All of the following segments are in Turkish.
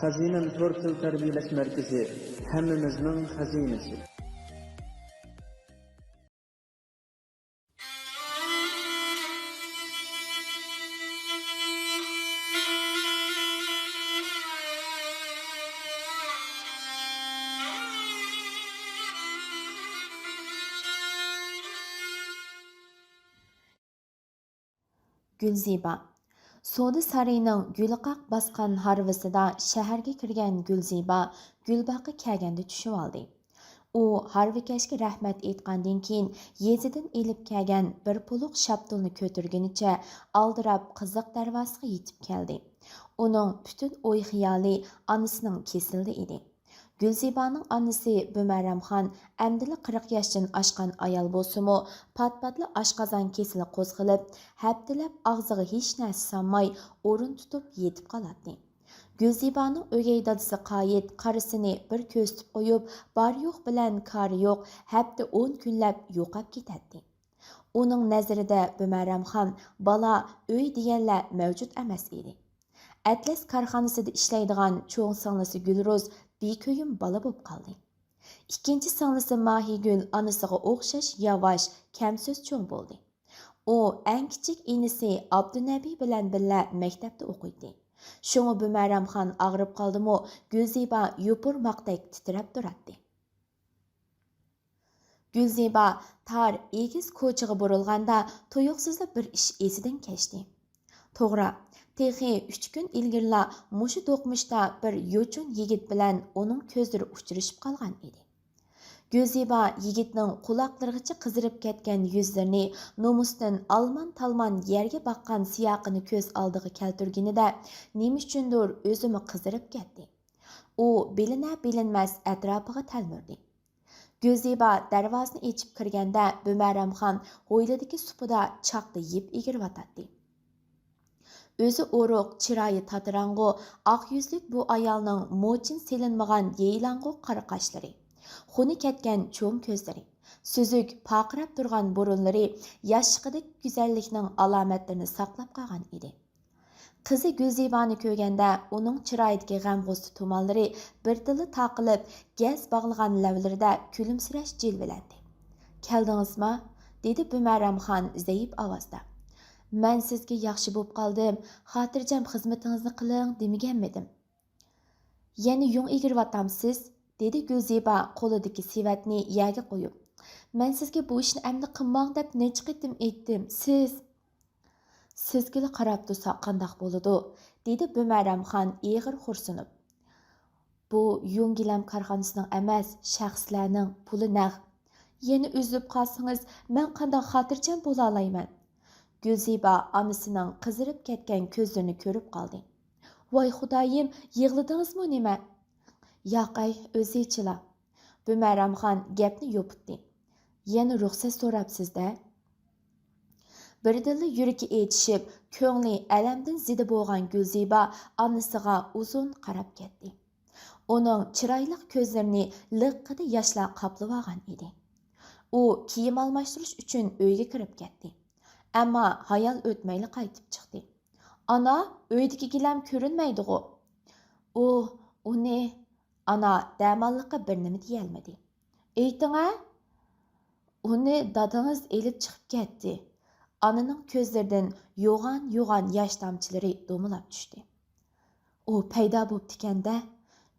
Xazinan Tortil Tarbiyalash Markazi hammamizning xazinasi. Gulziba Soda sarayının gülqaq basqan harvısida şəhərə kirgan Gulziba Gulbaqqa kelganda tushib oldi. U harvikashga rahmat aytgandan keyin yezidan elib kelgan bir puluq shaptulni ko'targunicha aldirab qiziq darvosiga yetib keldi. Uning butun o'y xiyoli onasining kesildi edi. Gulzibaning onasi Bumaramxon әмділі 40 yoshdan oshgan ayol bo'lsa-mu, pat-patli oshqozon kesili qo'zg'alib, haftalab og'ziga hech narsa solmay o'rin tutib yetib qoladi. Gulzibaning o'gay dadasi Qoyit qarisini bir ko'zitib qo'yib, bor yo'q bilan kori yo'q, hafta 10 kunlab yo'qab ketadi. Uning nazarida Bumaramxon bola uy deganlar mavjud emas edi. Atlas korxonasida ishlaydigan cho'ng singlisi Gulroz bo'lib qoldi. Ikkinchi singlisi Mahigul onasiga o'xshash yavash, kamso'z cho'ng bo'ldi. U eng kichik inisi Abdunabiy bilan birga maktabda o'qiydi. Shunga Bumaramxon og'rib qoldimi, Gulziba yupurmoqdek titrab turadi. Gulziba tar egiz ko'chaga burilganda tuyuqsizda bir ish esidan kechdi. To'g'ri, texi 3 kun ilgirla mushu do'qmishda bir yo'chun yigit bilan uning ko'zlari uchrashib qolgan edi. Gulziba yigitning quloqlarigacha qizirib ketgan yuzlarini nomusdan alman-talman yerga baqqan siyoqini ko'z oldiga keltirganida nima uchundir o'zimi qizirib ketdi. U bilina bilinmas atrofiga talmirdi. Gulziba darvozani ochib kirganda Bumaramxon hovlidagi supida chaqda yeb egiriyotdi. O'zi o'ruq, chiroyi tatirang'u, oq yuzlik bu ayolning mo'chin selinmagan yeylang'u qora qoshlari, xuni ketgan cho'ng ko'zlari, suzuk, paqirab turgan burunlari yoshlig'idagi go'zallikning alomatlarini saqlab qolgan edi. Qizi Gulzibani ko'rganda uning chiroyidagi g'amg'usti tumanlari birdilla taqilib, gaz bog'lagan lavlarida kulimsirash jilvilandi. "Keldingizmi?" dedi Bumaramxon zaif ovozda. "Men sizga yaxshi bo'lib qoldim, xotirjam xizmatingizni qiling demaganmidim?" "Yana yung egiryaptamsiz?" dedi Gulziba qo'lidagi sevatni yerga qo'yib. "Men sizga bu ishni amdi qilmang deb necha qitim aytdim. Siz Sizga qarab tursa qandoq bo'ladi? dedi Bumaramxon eg'ir xo'rsinib. Bu Yungilam korxonasining emas, shaxslarning puli naq. Yana uzib qolsangiz, men qandoq xotirjam bo'la olayman? Gulziba onasining qizirib ketgan ko'zlarini ko'rib qoldi. Voy xudoyim, yig'ladingizmi nima? Yo'q ay, o'zingchila. Bumaramxon gapni yopitdi. Yana ruxsat so'rabsiz-da? Birdilla yuragi etishib, ko'ngli alamdan zida bo'lgan Gulziba onasiga uzun qarab ketdi. Uning chiroyli ko'zlarini liqqida yoshlar qoplab olgan edi. U kiyim almashtirish uchun uyga kirib ketdi. Ammo hayol o'tmayli qaytib chiqdi. Ana, uydagi gilam ko'rinmaydi-ku. U uni ana damonliqqa bir nima deyolmadi. Ayting-a? Uni dadangiz elib chiqib ketdi. Ananing ko'zlaridan yo'g'on-yo'g'on yosh tomchilari do'milab tushdi. U paydo bo'pti-kanda,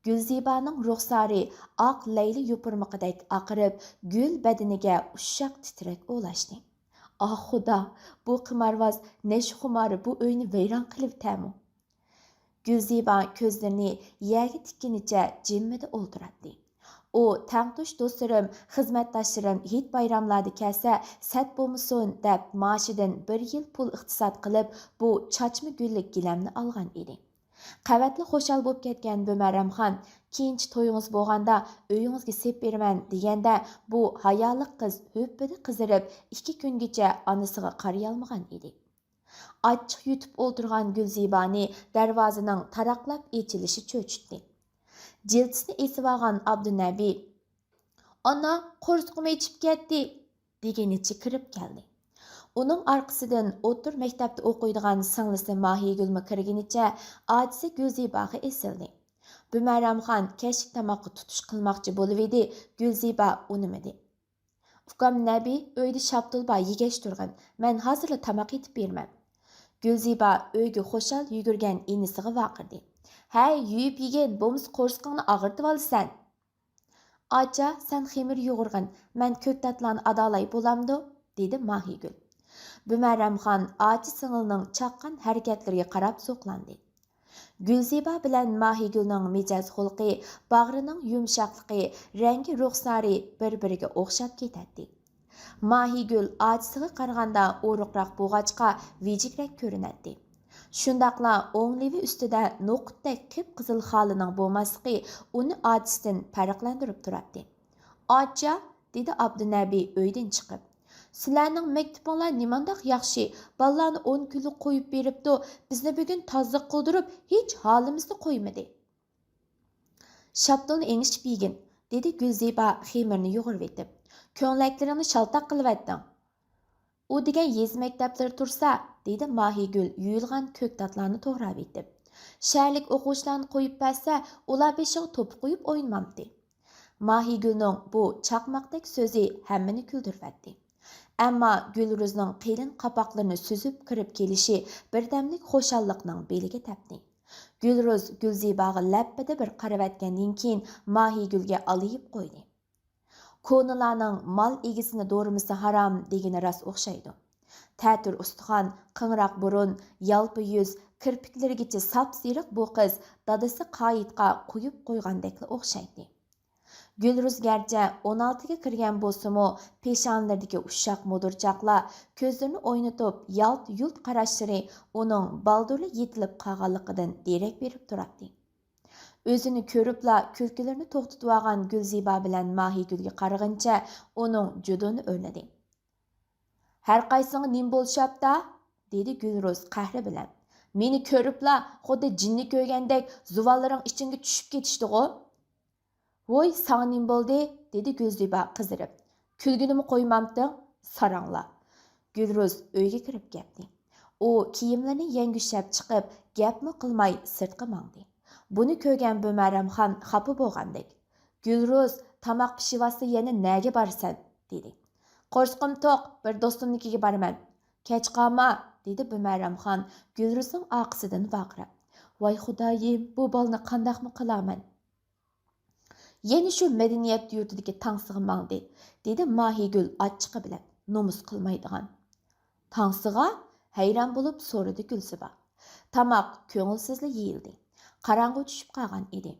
Gulzibaning ruxsari oq layli yupurmiqidek oqirib, gul badaniga ushoq titrak ulashdi. Ah xudo, bu qimarvoz neshxumori bu uyni vayron qilib tamu. Gulziba ko'zlarini yerga tikkanicha jimmida o'ltiradi. U tangtush do'stlarim, xizmatdoshlarim hit bayramlarda kelsa, sat bo'lmasin deb maoshidan bir yil pul iqtisod qilib, bu chachma gullik gilamni olgan edi. Qavatli xo'shal bo'lib ketgan Bumaramxon, keyinchi to'yingiz bo'lganda uyingizga sep beraman deganda, bu hayoliq qiz ho'ppida qizirib, ikki kungacha onasiga qaray olmagan edi. Achchiq yutib o'ltirgan Gulzibani darvozaning taraqlab echilishi cho'chitdi. Jiltisini esib olgan Abdunabiy "Ana, qo'rsqim echib ketdi" deganicha kirib keldi. Onun arkasından uning orqasidan o'tir maktabda o'qiydigan singlisi mahigulma kirgunicha otisi gulzibaga esildi bumaramxon kashf tamoqqa tutish qilmoqchi bo'luvdi gulziba unimidi ukam nabi uyda shabtulba yegash turg'in man hozirla tamoq yetib berman gulziba uyga xo'shal yugurgan inisiga vaqirdi hay yuyib yegin bo'lmasa qo'rsqingni og'irtib olsan ocha san xemir yug'urg'in man ko'k tatlarni adolay bo'lamdu dedi mahigul Büməramxan achi singilning chaqqan harakatlariga qarab so'qlandi. Gulziba bilan Mahigulning mijoz xulqi, bag'rining yumshoqligi, rangi ruxsari bir-biriga o'xshab ketadi. Mahigul ochisiga qaraganda o'riqroq bo'g'achqa vijikrak ko'rinadi. Shundaqla o'nglivi ustida noqutdek qip-qizil xolining bo'lmasligi uni ochisidan farqlantirib turadi. "Ocha", dedi Abdunabi uydan chiqib. Sizlarning maktubinglar nimandaq yaxshi. Ballarni 10 kunlik qo'yib beribdi. Bizni bugun tozliq qildirib, hech holimizni qo'ymadi. Shapdulni engishib yegin, dedi Gulziba xemirni yo'g'irib etib. Ko'nlaklaringni shaltaq qilyapting. U degan yez maktablari tursa, dedi Mahigul yuyilgan ko'ktatlarni to'g'rab etib. Sharlik o'quvchilarni qo'yib bersa, ular beshiga to'p qo'yib o'ynamamdi. Mahigulning bu chaqmoqdek so'zi hammani kuldirvatdi. Ammo Gulruzning qilin qapoqlarini suzib kirib kelishi birdamlik xushalliqning beliga tepdi. Gulruz Gulzibaga lappida bir qaravatgandan keyin Mahigulga aliyib qo'ydi. Ko'nilarning mol egisini do'rimisi harom degani ras o'xshaydi. Ta'tir ustixon, qing'roq burun, yalpi yuz, kirpiklarigacha sap-seriq bu qiz dadasi qoyitga qo'yib qo'ygandekla o'xshaydi. Gulruz garchi 16 ga kirgan bo'lsa-mu, peshonlaridagi ushshaq mudurchaqlar ko'zlarini o'ynatib, yalt-yult qarashlari uning baldurli yetilib qolganligidan derak berib turadi. O'zini ko'ribla kulkilarini to'xtatib olgan Gulziba bilan Mahigulga qaragancha uning judoni o'rnadi. Har qaysingga nim bo'lshabda? dedi Gulruz qahri bilan. Meni ko'ribla xuddi jinni ko'rgandek zuvallaring ichingga tushib ketishdi-ku. Voy, sana nim bo'ldi? dedi Gulziba qizirib. Kulgunimi qo'ymamding? Sarangla. Gulruz uyga kirib ketdi. U kiyimlarini yangushab chiqib, gapmi qilmay sirtqa mangdi. Buni ko'rgan Bo'maramxon xafa bo'lgandek. Gulruz, tamoq pishivasi yana naga borsan? dedi. Qo'rsqim to'q, bir do'stimnikiga boraman. Kech qolma, dedi Bo'maramxon Gulruzning oqisidan vaqirab. Voy xudoyim, bu bolni qandaqmi qilaman? Yana shu madaniyat yurtidagi tangsig'i mangdi, dedi Mahigul achchiqi bilan, nomus qilmaydigan. Tangsig'a hayron bo'lib so'radi Gulsiba. Tamoq ko'ngilsizlik yeyildi. Qarang'i tushib qolgan edi.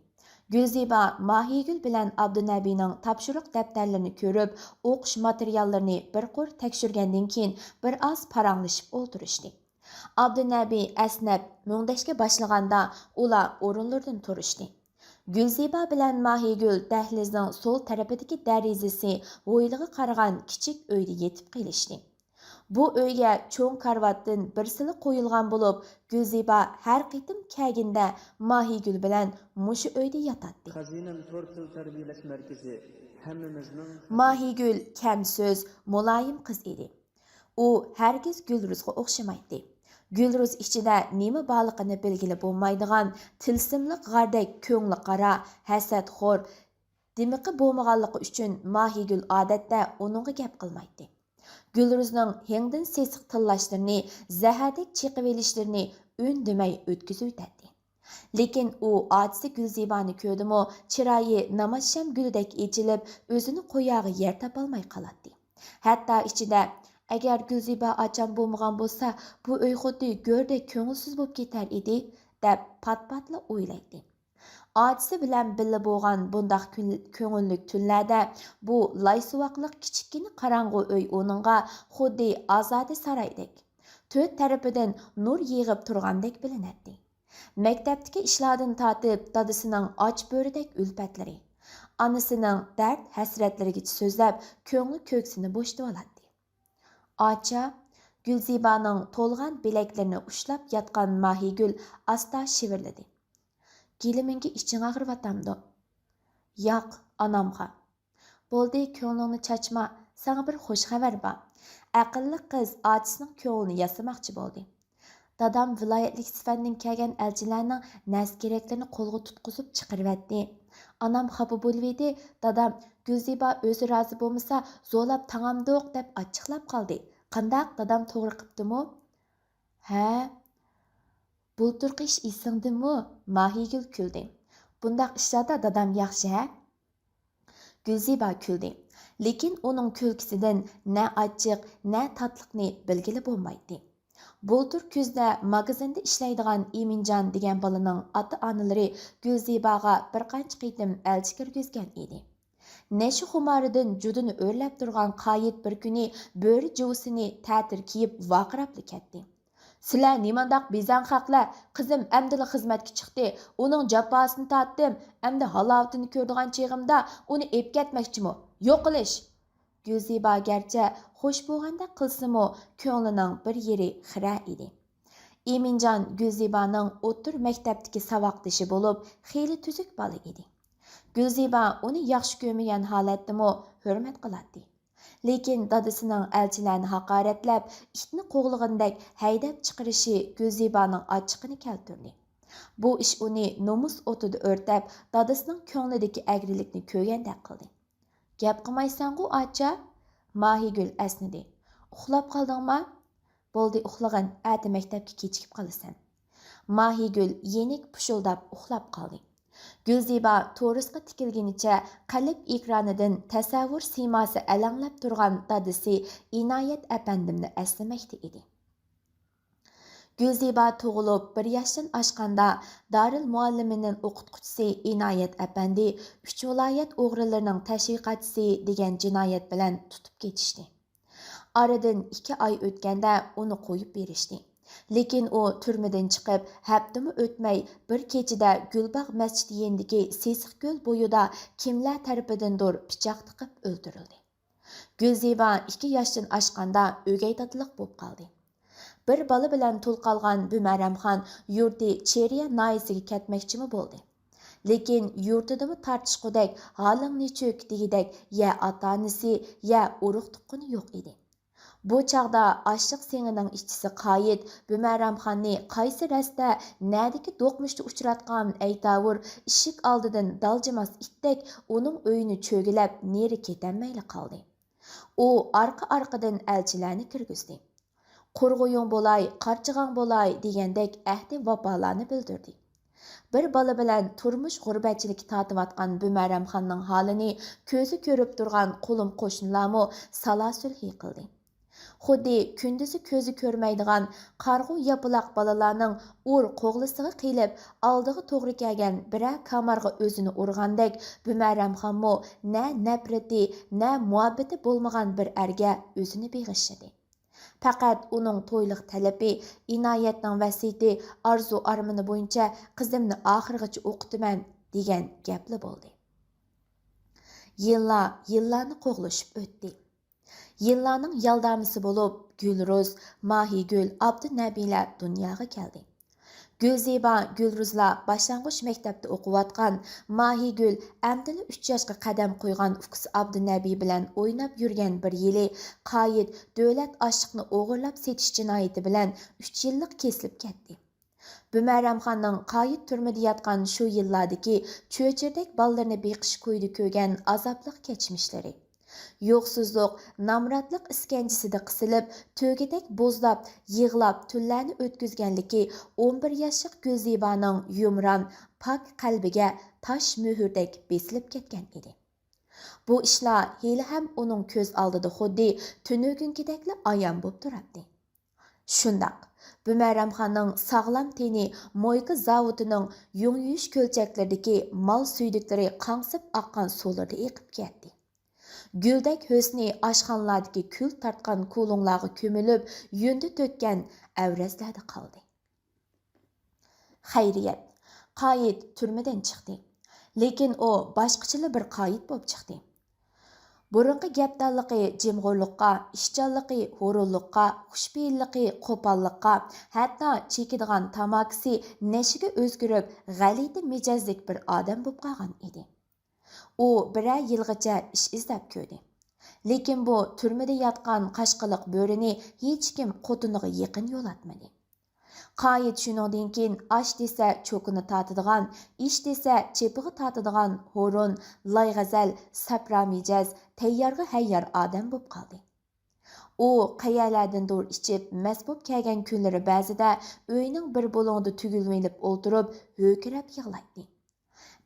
Gulziba Mahigul bilan Abdunabining topshiriq daftarlarini ko'rib, o'qish materiallarini bir qo'r tekshirgandan keyin bir oz paranglashib o'tirishdi. Abdunabi asnab mungdashga boshlaganda ular o'rinlaridan turishdi. Gulziba bilan Mahigul dahlizning so'l tarafidagi darizasi bo'ylig'i qaragan kichik uyda yetib qelishdi. Bu uyga cho'ng karvatdan birsili qo'yilgan bo'lib, Gulziba har qitim kaginda Mahigul bilan mushu uyda yotadi. Xazinam to'rt til tarbiyalash markazi hammamizning Mahigul kam so'z, muloyim qiz edi. U hargiz Gulruzga o'xshamaydi. Gulruz ichida nima borligini belgilab bo'lmaydigan tilsimli g'ardek ko'ngli qara, hasadxo'r, dimiqi bo'lmaganligi uchun Mahigul odatda uningga gap qilmaydi. Gulruzning hengdan sesiq tillashlarini, zahardek chiqib elishlarini undimay o'tkazib o'tadi. Lekin u otisi Gulzibani ko'rdimi, chiroyi namasham gulidek echilib, o'zini qo'yog'i yer topolmay qoladi. Hatto ichida agar Gulziba ocham bo'lmagan bo'lsa, bu uy xuddi go'rdek ko'ngilsiz bo'lib ketar edi, deb pat-patla o'ylaydi. Otisi bilan birga bo'lgan bundaq ko'ngillik tunlarda bu laysuvoqliq kichikgina qorong'u uy uningga xuddi ozodi saraydek, to'rt tarafidan nur yig'ib turgandek bilinadi. Maktabdagi ishlardan tortib dadasining och bo'ridek ulfatlari, onasining dard hasratlarigacha so'zlab ko'ngli ko'ksini bo'shatib oladi. Ocha Gulzibaning to'lg'an bilaklarini ushlab yotgan Mahigul asta shivirladi. Geliminga iching og'rivatamdi. Yo'q, onamga. Bo'ldi, ko'nglingni chachma, sana bir xush xabar bor. Aqlli qiz ochisining ko'nglini yasamoqchi bo'ldi. dadam viloyatlik sifatdan kelgan elchilarning nas keraklarni qo'lga tutqizib chiqarvatdi xafa bo'lib edi dadam gulziba o'zi rozi bo'lmasa zo'lab tang'amdiq deb achchiqlab qoldi qandaq dadam to'g'ri qiptimi ha bulturqi ish esingdimi mahigul kuldi bundaq ishlarda dadam yaxshi ha gulziba kuldi lekin uning kulkisidan na achchiq na tatliqni bilgili bo'lmaydi bultur kuzda magazinda ishlaydigan iminjon degan bolaning ota onalari gulzibaga bir qancha qitim elchi kirgizgan edi neshi xumaridan judini o'rlab turgan qoyit bir kuni bo'ri juvsini ta'tir kiyib vaqirabli ketdi sizlar nimandoq bezan haqlar qizim amdila xizmatga chiqdi uning jafosini tortdim amdi halovatini ko'rdigan cheg'imda uni ep ketmoqchimi yo'q qilish gulziba garchi xush bo'lganda qilsimu ko'nglining bir yeri xira edi eminjon gulzibaning o'tir maktabdagi saboqdoshi bo'lib xeli tuzuk bola edi gulziba uni yaxshi ko'rmagan holatdami hurmat qiladi lekin dadasining elchilarni haqoratlab itni qo'g'lig'indek haydab chiqarishi gulzibaning ochiqini keltirdi bu ish uni nomus o'tida o'rtab dadasining ko'nglidagi agrilikni ko'rgandek qildi gap qilmaysangu acha. Mahigul asnidi. Uxlab qoldingmi bo'ldi uxlag'in ati maktabga kechikib qolasan mahigul yenik pushuldab uxlab qoldi gulziba to'risqa tikilgunicha qalb ekranidan tasavvur siymosi alanglab turgan dadisi inoyat apandimni eslamoqda edi gulziba tug'ilib bir yoshdan oshganda daril muallimining o'qituvchisi inoyat apandi uch viloyat o'g'rilarining tashviqotchisi degan jinoyat bilan tutib ketishdi. Oradan ikki oy o'tganda uni qo'yib berishdi. Lekin u turmadan chiqib haftami o'tmay bir kechada gulbog' masjidi yendagi sesiq ko'l bo'yida kimlar tarafidandir pichoq tiqib o'ldirildi. Gulziba ikki yoshdan oshganda o'gay tatliq bo'lib qoldi bir bola bilan tul qolgan bumaramxon yurti cheriya noyisiga ketmoqchimi bo'ldi. Lekin yurtidami tortishqudak holingni cho'k degidek ya ota onasi ya urug' tuqqani yo'q edi bu chog'da oshiq sengining ishchisi qoyid bumaramxonni qaysi rasta nadiki do'qmishda uchratgan aytavur eshik oldidan daljimas itdek uning uyini cho'gilab neri ketolmayli qoldi u orqa orqadan elchilarni kirgizdi qurg'uying bo'lay qarchig'ang bo'lay degandek ahdi vafolarni bildirdi. Bir bola bilan turmush g'urbatchiligi tortiyotgan bumaramxonning holini ko'zi ko'rib turgan qo'lim qo'shnilarmu salasulhi qildi. Xuddi kunduzi ko'zi ko'rmaydigan qarg'u yapaloq bolalarning ur qo'g'lisiga qiyilib oldiga to'g'ri kelgan bira kamarga o'zini urgandek bumaramxonmu na nafrati na muhabbati bo'lmagan bir erga o'zini beg'ishladi Faqat uning to'yliq talabi, inoyatning vasiyati, orzu armoni bo'yicha qizimni oxirigacha o'qitaman degan gapli bo'ldi. Yillar yillarni qo'g'lashib o'tdi. Yillarning yaldamisi bo'lib Gulruz, Mahigul, Abdunabila dunyoga keldi. Gulziba Gulruzla boshlang'ich maktabda o'qiyotgan Mahigul amdili 3 yoshga qadam qo'ygan ukisi Abdunabiy bilan o'ynab yurgan bir yili qoyid davlat oshiqni o'g'irlab setish jinoyati bilan 3 yillik kesilib ketdi. Bumaramxonning qoyid turmida yotgan shu yillardagi cho'chirdek bolalarni beqish ko'ydi ko'rgan azobli kechmishlari yo'qsizlik namratliq iskanjisida qisilib to'gidek bo'zlab yig'lab tunlarni o'tkazganligi 11 yoshlik gulzibaning yumron pok qalbiga tosh muhurdek besilib ketgan edi. Bu ishlar hali ham uning ko'z oldida xuddi tunugunkidekli ayon bo'lib turardi shundoq bumaramxonning sog'lom teni mo'yka zavodining yung yuyish ko'lchaklaridagi mol suydiklari qangsib oqqan suvlarda eqib ketdi guldek husni oshxonalardagi kul tortgan kulunglarga ko'milib yundi to'kkan avrazlarda qoldi xayriyat qoyid turmadan chiqdi lekin u boshqachalar bir qoyid bo'lib chiqdi burunqi gapdonligi jimg'urliqqa ishchanligi hurunliqqa xushbeyinligi qo'polliqqa hatto chekadigan tamakisi nashiga o'zgarib g'aliti mijozlik bir odam bo'lib qolgan edi u biror yilgacha ish izlab ko'rdi. Lekin bu turmada yotgan qashqiliq bo'rini hech kim qotiniga yaqin yo'latmadi. Qayıt şuningdan keyin aş desa cho'kini tatadigan, ish desa chepig'i tatadigan horun, lay g'azal, sapra mijaz, tayyorga hayyor odam bo'lib qoldi. u qayalardandir ichib mast bo'lib kelgan kunlari ba'zida uyning bir bo'longida tugilvelib o'ltirib ho'kirab yig'laydi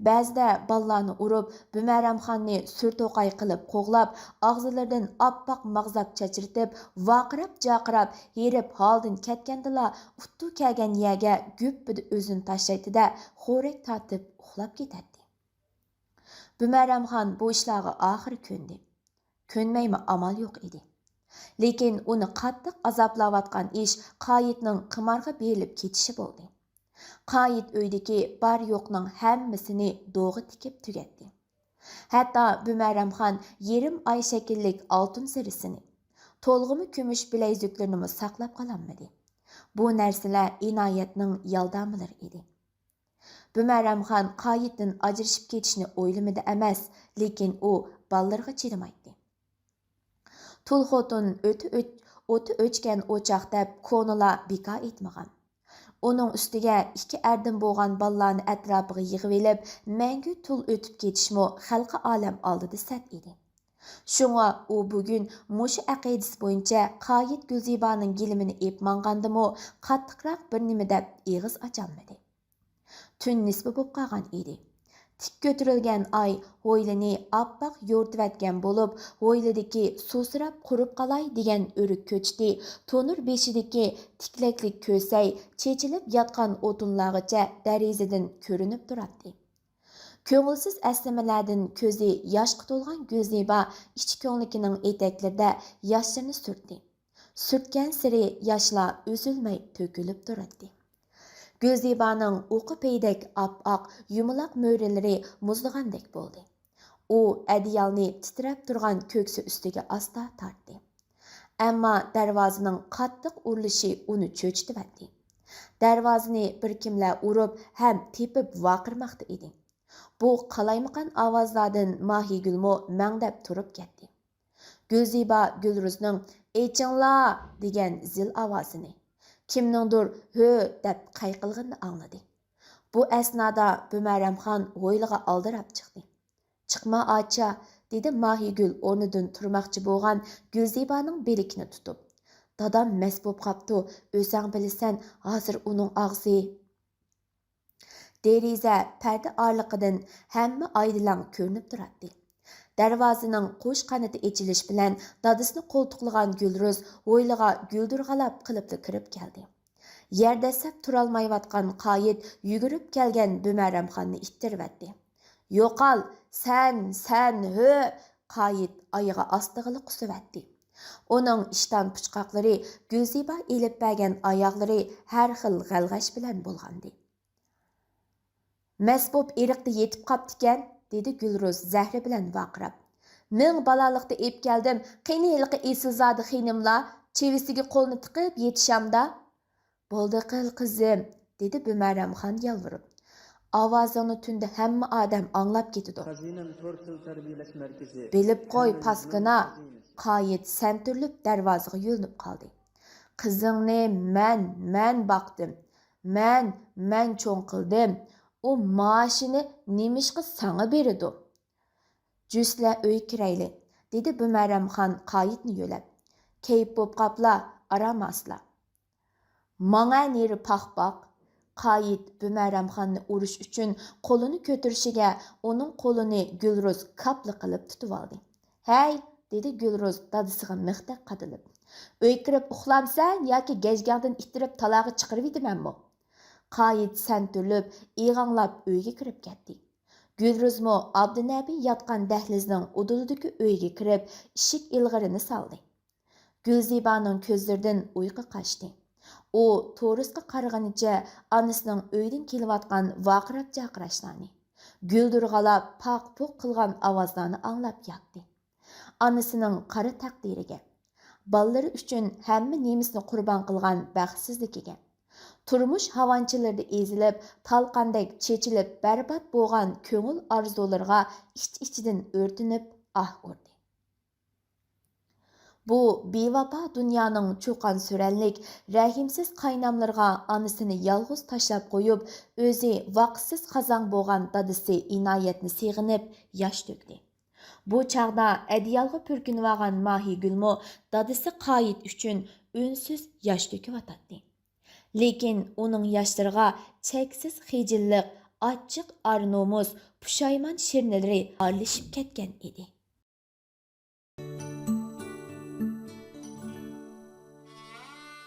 ba'zida ballarni urib bumaramxonni surto'qay qilib qo'g'lab og'zilaridan oppoq mag'zab chachirtib vaqirab jaqirab herib holdan ketgandila uttu kelgan yerga guppida o'zini tashlaydida xo'rak tortib uxlab ketadi bumaramxon bu ishlarga oxiri ko'ndi ko'nmaymi amal yo'q edi lekin uni qattiq azoblayotgan ish qoyitning qimorga berilib ketishi bo'ldi qoyit uydagi bor yo'qning hammasini do'g'i tikib tugatdi hatto bumaramxon yerim oy shakllik oltin sirisini to'lg'imi kumush bilayzuklarini saqlab qololmadi bu narsalar inoyatning yordamilari edi bumaramxon qoyitdan ajrashib ketishni o'ylamadi emas lekin u ballarga chidamaydi tul xotin o'ti o'ti o'chgan o'choq deb ko'nila bekor etmagan uning ustiga ikki ardim bo'lgan ballarni atrofiga yig'ib elib mangu tul o'tib ketishmi xalqi olam oldida sat edi shunga u bugun mushu aqidasi bo'yicha qoyit gulzibaning gilimini ep mangandimi qattiqroq bir nima deb eg'iz ocholmadi nisbi bo'lib qolgan edi tik ko'tarilgan oy hovlini oppoq yo'rtivatgan bo'lib hovlidagi suvsirab qurib qolay degan o'rik ko'chdi to'nir beshidagi tiklaklik ko'say chechilib yotgan o'tinlargacha darizadan ko'rinib turadi ko'ngilsiz aslamalardan ko'zi yoshga to'lgan gulziba ichki ko'nglikining etaklarida yoshlarni surtdi surtgan siri yoshlar uzilmay to'kilib turadi gulzibaning o'qi peydek oppoq yumaloq mo'rilari muzlagandek bo'ldi. U adiyalni titrab turgan ko'ksi ustiga asta tortdi ammo darvozaning qattiq urilishi uni cho'chitibdi darvozani bir kimlar urib ham tepib vaqirmoqda edi bu qalaymaqan ovozlardan mohigulmo mangdab turib ketdi gulziba gulruzning echinglar degan zil ovozini kimningdir hö deb qayqilg'inni angladi. Bu asnoda bumaramxon hovliga oldirab chiqdi. Chiqma ocha dedi mohigul o'rnidan turmoqchi bo'lgan gulzibaning belikini tutib. Dadam mast bo'lib qopti o'zang bilasan hozir uning og'zi deriza parda orliqidan hamma oydilang ko'rinib turadi darvozaning qo'sh qanoti echilish bilan dadasini qo'ltiqlagan gulruz hovliga guldurg'alab qilibdi kirib keldi yerda sap turolmayotgan qoyit yugurib kelgan bumaramxonni ittirvatdi yo'qol san san hö qoyit oyog'i ostig'ili qusivatdi uning ishton puchqoqlari gulziba ilib bergan oyoqlari har xil g'alg'ash bilan bo'lgandi masbub eriqda yetib qoptikan dedi gulruz zahri bilan vaqirab ming balaliqda ep keldim qani hiliqi esilzodi xinimlar chevisiga qo'lni tiqib yetishamda bo'ldi qil qizim dedi hamma odam anglab ketidi Xazinam to'r til tarbiyalash markazi. bilib qo'y paskina xazinasi. qoyit santurlib darvozaga yo'linib qoldi qizingni man man boqdim man man cho'ng qildim u maoshini nemishqa sanga beridi jusla uy kirayli dedi bumaramxon qoyitni yo'lab kayib bo'p qopla aram asla manga neri paxpoq qoyit bumaramxonni urish uchun qo'lini ko'tarishiga uning qo'lini gulruz kapli qilib tutib oldi hey dedi gulruz dadasiga mixdaq qadilib uy kirib uxlamsan yoki gajgangdan ittirib talog'i chiqarib yetamanmi qoyit santurlib ig'anglab uyga kirib ketdi gulruzmo abdunabiy yotgan dahlizning udulidagi uyga kirib ishik ilg'irini soldi gulzibaning ko'zlaridan uyqu qochdi u to'risga qaraganicha onasining uydan kelayotgan vaqirab chaqirashlarni guldurg'alab poq poq qilgan ovozlarni anglab yotdi onasining qara taqdiriga bolalari uchun hamma nemisni qurbon qilgan baxtsizligiga turmush havonchilarida ezilib talqandek chechilib barbod bo'lgan ko'ngil orzularga ich ichidan o'rtinib ah urdi Bu bevafo dunyoning cho'qon surallik, rahimsiz qaynamlarga onasini yolg'iz tashlab qo'yib, o'zi vaqtsiz qazon bo'lgan dadisi inoyatni seg'inib, yosh to'kdi. Bu chog'da adiyalga purkinib olgan Mohigulmo dadisi qoyit uchun unsiz yosh to'kiyotdi. Lekin uning yoshlariga cheksiz xijillik, ochiq ar-nomus, pushaymon shirnilari aralashib ketgan edi.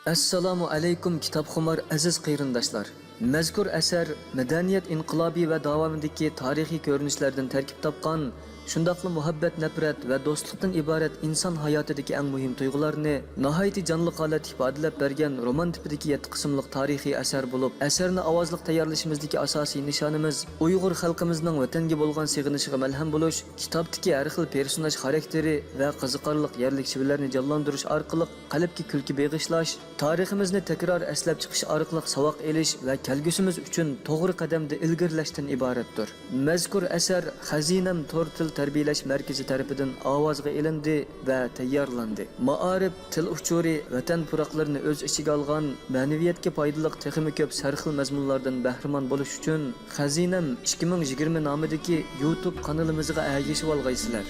assalomu alaykum kitobxumor aziz qarindoshlar mazkur asar madaniyat inqilobi va davomidagi tarixiy ko'rinishlardan tarkib topgan shundoqla muhabbat nafrat va do'stlikdan iborat inson hayotidagi eng muhim tuyg'ularni nihoyatda jonli holat ifodalab bergan roman tipidagi yetti qismliq tarixiy asar bo'lib asarni ovozliq tayyorlashimizdagi asosiy nishonimiz uyg'ur xalqimizning vatanga bo'lgan sig'inishiga malham bo'lish kitobdagi har xil personaj xarakteri va qiziqarli yerlik shivirlarni jonlantirish orqali qalbga kulki beg'ishlash tariximizni takror eslab chiqish orqali saboq elish va kelgusimiz uchun to'g'ri qadamda ilgirlashdan iboratdir mazkur asar xazinam to'r til tarbiyalash markazi tarafidan ovozga ilindi va tayyorlandi maarif til uchuri vatan puroqlarini o'z ichiga olgan ma'naviyatga foydali texmi ko'p sarxil mazmunlardan bahramon bo'lish uchun xazinam 2020 nomidagi youtube kanalimizga agishib olg'aysizlar